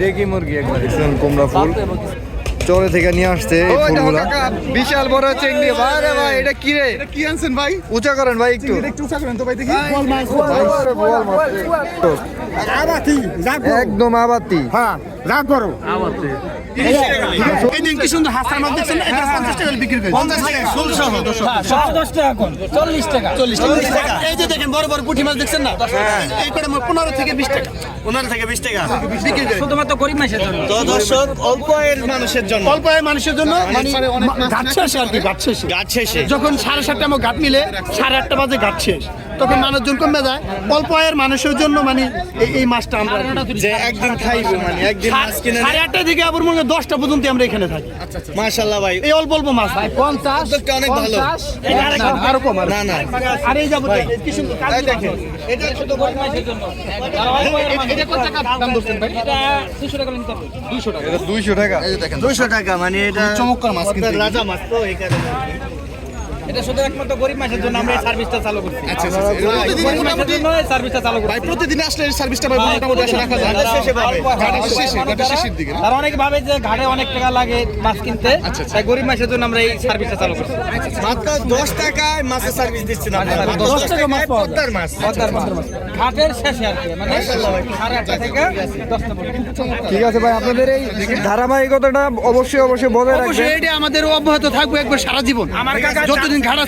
ডেকি মুরগি? একবার কুমড়া ফুল। চরে থেকে নিয়ে আসছে বিশাল বড় চেংড়ি ভাই রে ভাই এটা কি রে? কি আনছেন ভাই? উঁচা করেন ভাই একটু। একটু উঁচা করেন তো ভাই দেখি। মাছ। আবাতি একদম আবাতি। হ্যাঁ যা করো। এই কি সুন্দর হাসার মাছ দেখছেন এটা 50 টাকা বিক্রি করে 50 টাকা ষোলশো। চল্লিশ টাকা। এই যে দেখেন বড় বড় পুঁটি মাছ দেখছেন না? এই করে পনেরো থেকে বিশ টাকা। পনেরো থেকে বিশ টাকা। বিক্রি করে শুধুমাত্র গরিব মানুষের জন্য। তো দর্শক অল্প আয়ের মানুষের জন্য। অল্প আয়ের মানুষের জন্য মানে ঘাট শেষে আর কি ঘাট শেষে। গাছ শেষে। যখন সাড়ে সাতটা আমার ঘাট মিলে সাড়ে আটটা বাজে ঘাট শেষ। তখন মানুষজন কমে যায়। অল্প আয়ের মানুষের জন্য মানে এই- এই মাছটা আমরা যে একদিন খাইবে মানে একদিন মাছ কিনে সাড়ে আটটা থেকে আবার মনে দশটা পর্যন্ত আমরা এখানে থাকি। মাশাল্লাহ ভাই। এই অল্প অল্প মাছ। ভাই পঞ্চাশ অনেক ভালো। আরও কম আরও। না না। আর এই যাব কি সুন্দর কাজ দেখেন। এটা শুধু গরিব মানুষের জন্য। এটা কত টাকা দাম ধরছেন ভাই? এটা দুশো টাকা নিতে হবে। দুশো টাকা। এটা দুইশো টাকা। দুশো টাকা মানে এটা চমৎকার মাছ কিন্তু রাজা মাছ তো এই কারণে। এটা শুধু একমাত্র গরিব মানুষের জন্য আমরা এই সার্ভিসটা চালু করছি। আচ্ছা আচ্ছা প্রতিদিন মোটামুটি সার্ভিসটা চালু করছি। ভাই প্রতিদিন আসলে এই সার্ভিসটা ভাই মোটামুটি আসে রাখা যায়। শেষে পাবে। ঘাটের শেষে ঘাটের শেষের দিকে। তারা অনেকে ভাবে যে ঘাটে অনেক টাকা লাগে মাছ কিনতে। আচ্ছা, তাই গরিব মানুষের জন্য আমরা এই সার্ভিসটা চালু করছি। মাত্র দশ টাকায় মাছের সার্ভিস দিচ্ছেন আপনারা মাত্র দশ দশ টাকা মাছ। পদ্মার মাছ। পদ্মার মাছ। ঘাটের শেষে আর কি মানে থেকে পর্যন্ত। ঠিক আছে ভাই আপনাদের এই ধারাবাহিকতাটা অবশ্যই অবশ্যই বজায় রাখবেন। অবশ্যই এটা আমাদের অব্যাহত থাকবে একবার সারা জীবন। আমার কাকা যতদিন ঘাড়া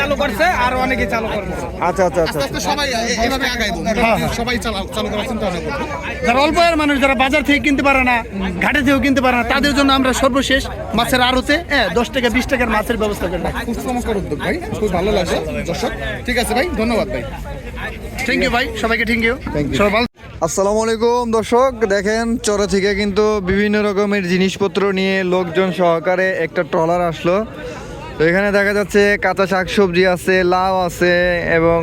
চালু করছে আর অনেকে চালু করবে। আচ্ছা আচ্ছা আচ্ছা সবাই এইভাবে আগাই সবাই চালু করার চিন্তা যারা অল্প আয়ের মানুষ যারা বাজার থেকে কিনতে পারে না ঘাটে থেকেও কিনতে পারে না তাদের জন্য আমরা সর্বশেষ মাছের আড়তে হ্যাঁ দশ টাকা বিশ টাকার মাছের ব্যবস্থা করে খুব চমৎকার উদ্যোগ ভাই। খুব ভালো লাগছে দর্শক। ঠিক আছে ভাই ধন্যবাদ ভাই। থ্যাংক ইউ ভাই। সবাইকে থ্যাংক ইউ সবাই ভালো আসসালামু আলাইকুম দর্শক। দেখেন চরে থেকে কিন্তু বিভিন্ন রকমের জিনিসপত্র নিয়ে লোকজন সহকারে একটা ট্রলার আসলো। তো এখানে দেখা যাচ্ছে কাঁচা শাকসবজি আছে লাউ আছে এবং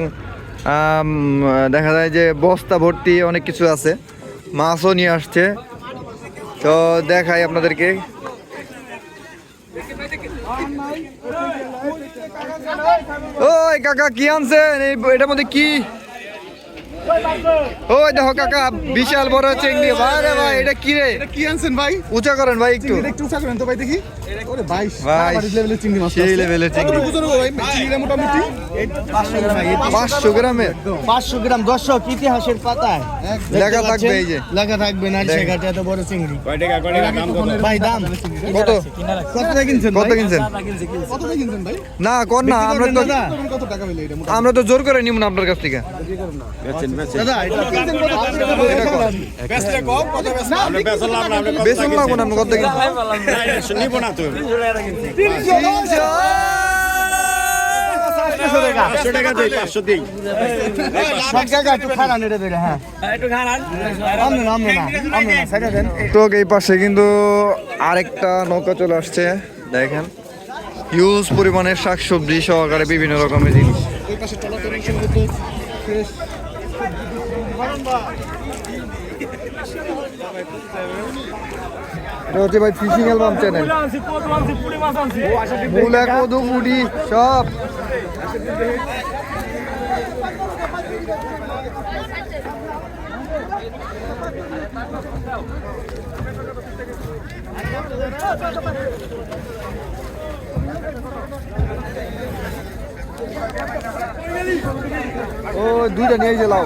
দেখা যায় যে বস্তা ভর্তি অনেক কিছু আছে। মাছও নিয়ে আসছে। তো দেখাই আপনাদেরকে। ওই কাকা কি আনছেন? এই এটার মধ্যে কি? ওই দেখো কাকা বিশাল বড় চেংড়ি ভাই রে ভাই এটা কি রে? কি আনছেন ভাই? উঁচা করেন ভাই একটু। একটু উঁচা করেন তো ভাই দেখি। পাঁচশো গ্রামের পাঁচশো গ্রাম দর্শক ইতিহাসের পাতায়। লেখা থাকবে এই যে। লেখা থাকবে না ঘাটে এত বড় চিংড়ি। ভাই দাম। কত? কত কিনছেন কত কিনছেন? কত ভাই কিনছেন ভাই? না কর না আমরা তো দাদা? কত টাকা হইল এটা আমরা তো জোর করে নিব না আপনার কাছ থেকে। বেসন লাগবো না আপনি কত কিনছেন? বেড়ে হ্যাঁ। একটু খারাপ আমনে না আমনে না আমনে না সাইডে দেন। তো এই পাশে কিন্তু আরেকটা নৌকা চলে আসছে দেখেন। হিউজ পরিমাণের শাকসবজি সহকারে বিভিন্ন রকমের জিনিস ওই পাশে চলাচল সম্ভবত ফ্রেশ এটা হচ্ছে ভাই ফিশিং অ্যালবাম চ্যানেল মুলা কদু মুড়ি সব। ও দুইটা নিয়ে গেলাও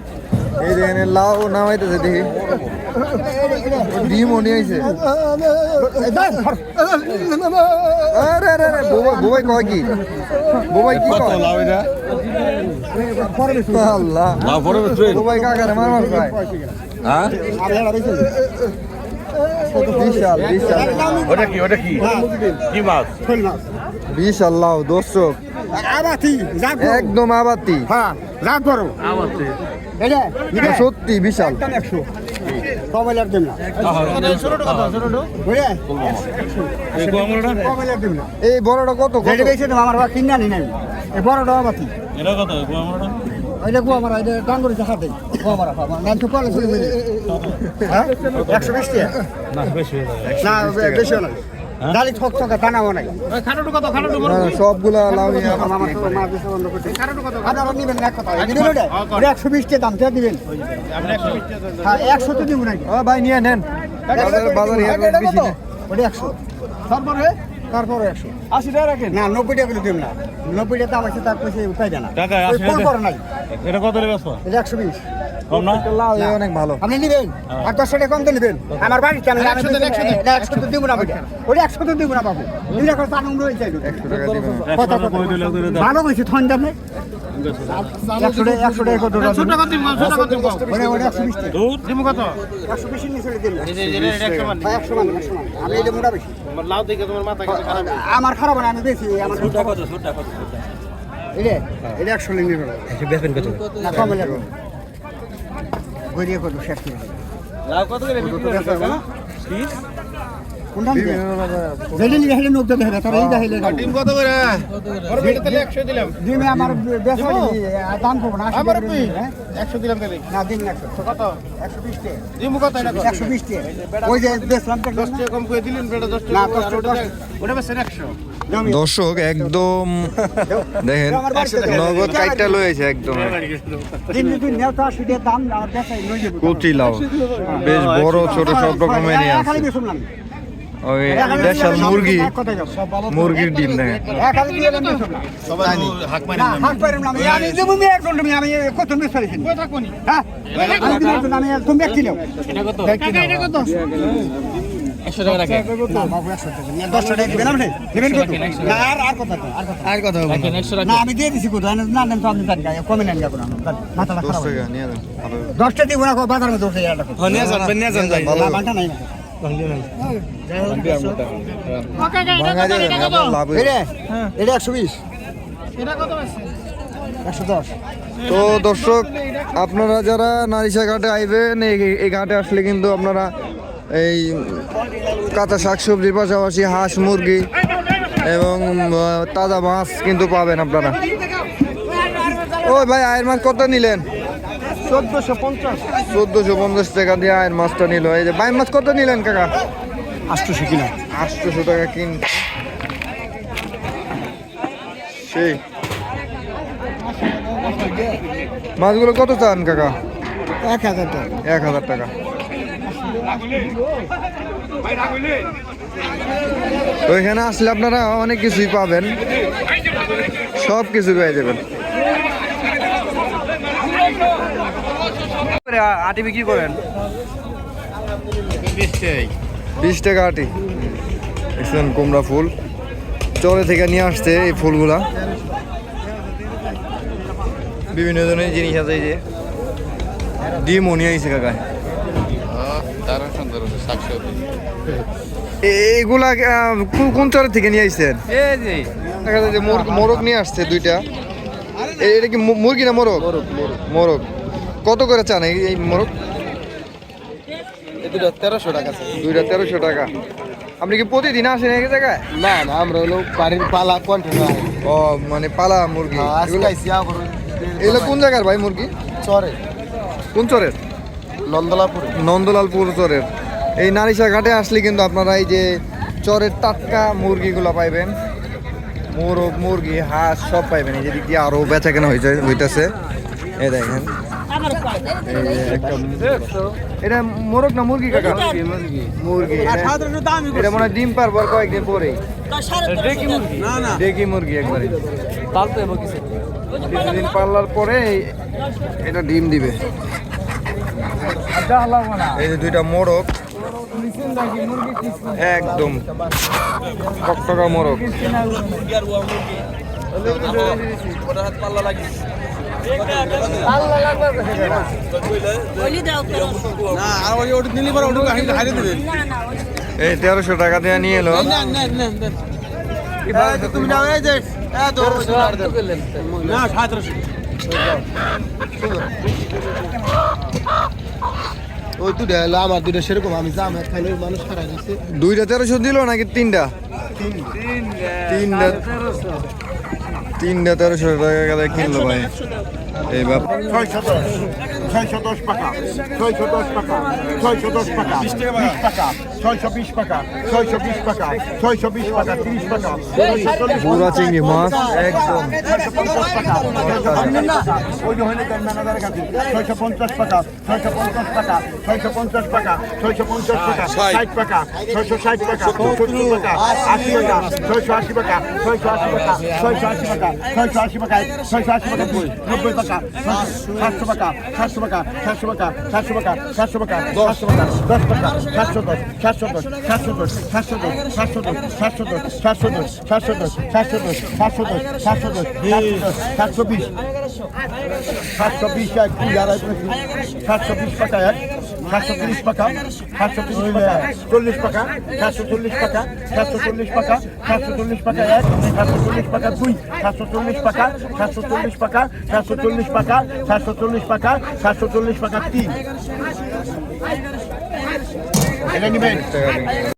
এই দেখেন লাউ নামাইতেছে দেখি। নিয়ে আইছে। আরে আরে আরে বোবাই বোবাই কয় কি? বোবাই কি কয়? আল্লাহ। বোবাই কাকারে মার মার খায়। বিশাল বিশাল। ওটা কি ওটা কি? কি মাছ? বিশাল লাউ দর্শক। আবাতি একদম আবাতি। হ্যাঁ যা করো। এটা সত্যি বিশাল। একশো। কবেলার দিন না? না এই বড়টা কত কত? বেশি আমার বা কিনে আনি নাই। এই বড়টা আবাতি এটা কত কুয়ামোড়া ওইটা এটা করে দেখা নাম তো পালে চলে গেলে হ্যাঁ? 120 টাকা। না বেশি না বেশি না। ডালি ছক ছক দানা বানাই খাটোটু কত খাটোটু বড় সবগুলা লাউ নিয়ে আমার তো মা বেশি বন্ধ করতে খাটোটু কত? আপনারা নিবেন না এক কথা। দিবেন একশো ওটা 120 টাকা দাম থেকে দিবেন? হ্যাঁ 100 তো দিব নাকি ও ভাই নিয়ে নেন। বাজার বাজার বেশি ওটা 100 তারপরে 100 80 টাকা রাখেন? না 90 টাকা দিন না। 90 টাকা দাম আছে তার পয়সা উঠাই 80 ফুল টাকা। করে নাই। এটা কত রে বেসো এটা 120 কম না? অনেক ভালো। আপনি নিবেন? আর দশ টাকা কম তো নিবেন। আমার বাড়িতে আমি একশো একশো। না, একশো তো দিব না ওটা একশো তো দিব না বাবু। দুই টাকা নম্বর হয়ে যায়। একশো ভালো কইছি ঠান্ডা নেই একশো টাকা একশো টাকা কত একশো বিশ টাকা। দূর দিমু কত? একশো বিশ নিচে দিন এই যে এটা 100 মান। হ্যাঁ, একশো মান একশো মান। আমি এটা মোটা বেশি। আমার লাউ দেখে তোমার মাথা কেটে খারাপ আমার খারাপ না আমি বেশি আমার ছোটটা কত এটা এটা লিটার লিখে বেতন কত? না কম লাগবে গড়িয়ে কত শেষ করে দেবে। লাউ কত করে বিক্রি করছ কাকা? কোনটা যেটা নিবে হেলে নোক দেবে তার এইটা হেলে ডিম কত করে? ওর বেটে তাহলে 100 দিলাম। দিমে আমার বেসা দাম করব না আমার আশি পি হ্যাঁ? 100 দিলাম তাহলে না দিন না একশো। কত? একশো বিশ টাকা। দিমু কত এটা কত? একশো বিশ টাকা। ওই যে বেসলাম 10 টাকা কম করে দিলেন বেটা 10 টাকা দশ আর টাকা, ওটা দশ 100 দর্শক একদম দেখেন। নগদ কাইটটা লয়েছে একদম। কচি লাউ বেশ বড় ছোট সব রকমের নিয়ে আছে। বেসুন না ওই দেশাল মুরগি মুরগির ডিম দেখেন এক হাজার দিয়ে আমি আমি দেবো আমি এক ঘণ্টা আমি কত মিস ফেলেছি কই থাকবনি হ্যাঁ? আমি দিলাম না, আমি তুমি ব্যক্তি নাও কাকা এটা কত? 100 টাকা রাখেন না বাবু একশো টাকা। নিয়ে দশ টাকা দিবেন আপনি? দেবেন কত? না আর আর কথা তো, আর কথা আর কথা রাখেন 100 না রাখেন আমি দিয়ে দিছি কোথায় না নেন তো আপনি কমে নেন মাথাটা দশ খারাপ টাকা নিয়ে যান ভালো। দশটা দিব না বাজার মধ্যে উঠে যান ভালো তো দর্শক আপনারা যারা নারিশা ঘাটে আইবেন এই এই ঘাটে আসলে কিন্তু আপনারা এই কাঁচা শাকসবজির পাশাপাশি হাঁস মুরগি এবং তাজা মাছ কিন্তু পাবেন আপনারা। ওই ভাই আয়ের মাছ কত নিলেন? চোদ্দশো পঞ্চাশ। চোদ্দশো পঞ্চাশ টাকা দিয়ে আয়ের মাছটা নিল। এই যে বাইম মাছ কত নিলেন কাকা? আটশোশো কিলো। আটশোশো টাকা কিন সেই। মাছগুলো কত চান কাকা? এক হাজার টাকা। এক হাজার টাকা। তো এখানে আসলে আপনারা অনেক কিছুই পাবেন। সব কিছু পেয়ে যাবেন। আটি বিক্রি করেন? বিশ টাকা আটি। দেখছেন কুমড়া ফুল। চরে থেকে নিয়ে আসছে এই ফুলগুলা। বিভিন্ন ধরনের জিনিস আছে এই যে। ডিমও নিয়ে আইছে কাকা এ- এগুলা কোন- কোন চরের থেকে নিয়ে আইছেন? এই যে। দেখা যায় যে মোরগ মোরগ নিয়ে আসছে দুইটা। এটা কি মুরগি না মোরগ। মোরগ। কত করে চান এই মোরগ? দুটো 1300 টাকা দুইটা তেরোশো টাকা। আপনি কি প্রতিদিন আসেন এক জায়গায়? না না আমরা হলো বাড়ির পালা কন্টিনিউ ও মানে পালা মুরগি। আজকে এগুলো কোন জায়গার ভাই মুরগি? চরে কোন চরের? নন্দলাপুরে। নন্দলালপুর চরের। এই নারিশা ঘাটে আসলে কিন্তু আপনারা এই যে চরের টাটকা মুরগিগুলো পাইবেন। মোরগ মুরগি হাঁস সব পাইবেন। এই যে দিক দিয়ে আরও বেচা কেনা হইতেছে। এই দেখেন। এটা মোরগ না মুরগি কাকা? মুরগি। এটা- এটা মনে হয় ডিম পারব আর কয়েকদিন পরেই ডেকি মুরগি? একবারে। পালতে হবে কিছু? কিছুদিন পাল্লার পরে এটা ডিম দিবে। এই যে দুইটা মোরগ। একদম। টকটকা মোরগ। বলি দাও এই তেরোশো টাকা দিয়ে নিয়ে এলো। তুমি যাও এই যে না 1700 ওই তো দেখ আমার দুটো সেরকম আমি জাম খাইলে মানুষ খারাপ দিচ্ছে দুইটা তেরোশো দিল নাকি তিনটা? তিনটা। তিনটা তেরোশো টাকা কিনলো ভাই। এই বাপ ছয়শো দশ টাকা ছয়শো দশ টাকা ছয়শো দশ টাকা বিশ টাকা ছয়শো বিশ টাকা ছয়শো বিশ টাকা ছয়শো বিশ টাকা তিরিশ টাকা পুরা চিংড়ি মাছ একদম ছয়শো পঞ্চাশ টাকা ছয়শো পঞ্চাশ টাকা ছয়শো পঞ্চাশ টাকা ছয়শো পঞ্চাশ টাকা ষাট টাকা ছয়শো ষাট টাকা সত্তর টাকা আশি টাকা ছয়শো আশি টাকা ছয়শো আশি টাকা ছয়শো আশি টাকা ছয়শো আশি টাকা ছয়শো আশি টাকা দুই নব্বই টাকা সাতশো টাকা সাতশো টাকা সাতশো টাকা সাতশো টাকা সাতশো টাকা সাতশো টাকা দশ টাকা সাতশো দশ সাতশো দশ সাতশো দশ সাতশো দশ সাতশো দশ সাতশো দশ সাতশো দশ সাতশো দশ সাতশো দশ সাতশো দশ সাতশো দশ সাতশো দশ সাতশো বিশ সাতশো বিশ এক দুই আড়াই সাতশো বিশ টাকা এক 440 টাকা 440 টাকা 40 টাকা 440 টাকা 440 টাকা 440 টাকা 440 টাকা 2 440 টাকা 440 টাকা 440 টাকা 440 টাকা 440 টাকা 3 এটা নিবেন